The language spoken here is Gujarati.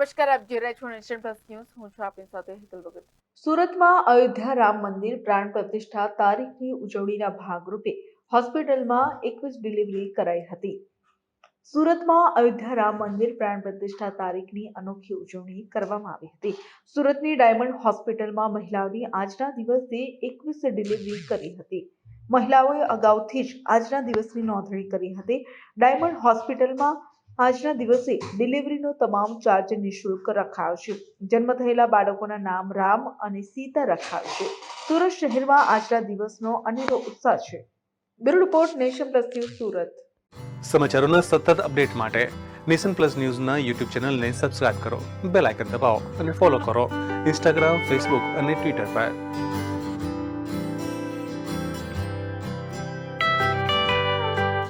નમસ્કાર, આપ જોઈ રહ્યા છો નેશન પ્લસ ન્યૂઝ. હું છું આપની સાથે હેતલ ભગત. સુરતમાં અયોધ્યા રામ મંદિર પ્રાણ પ્રતિષ્ઠા તારીખની ઉજવણીના ભાગરૂપે હોસ્પિટલમાં એકવીસ ડિલિવરી કરાઈ હતી. સુરતમાં અયોધ્યા રામ મંદિર પ્રાણ પ્રતિષ્ઠા તારીખની અનોખી ઉજવણી કરવામાં આવી હતી. સુરતની ડાયમંડ હોસ્પિટલમાં મહિલાઓની આજના દિવસે એકવીસ ડિલિવરી કરી હતી. મહિલાઓએ અગાઉથી જ આજના દિવસની નોંધણી કરી હતી. ડાયમંડ હોસ્પિટલમાં આજના દિવસે ડિલિવરીનો તમામ ચાર્જ નિઃશુલ્ક રખાયો છે જન્મ થયેલા બાળકોના નામ રામ અને સીતા રખાયો છે સુરત શહેરમાં આજના દિવસનો અનેરો ઉત્સાહ છે. Bureau report nation plus news Surat. સમાચારોના સતત અપડેટ માટે નેશન પ્લસ ન્યૂઝના યુટ્યુબ ચેનલને સબસ્ક્રાઇબ કરો, બેલ આઇકન દબાવો અને ફોલો કરો ઇન્સ્ટાગ્રામ, ફેસબુક અને ટ્વિટર પર.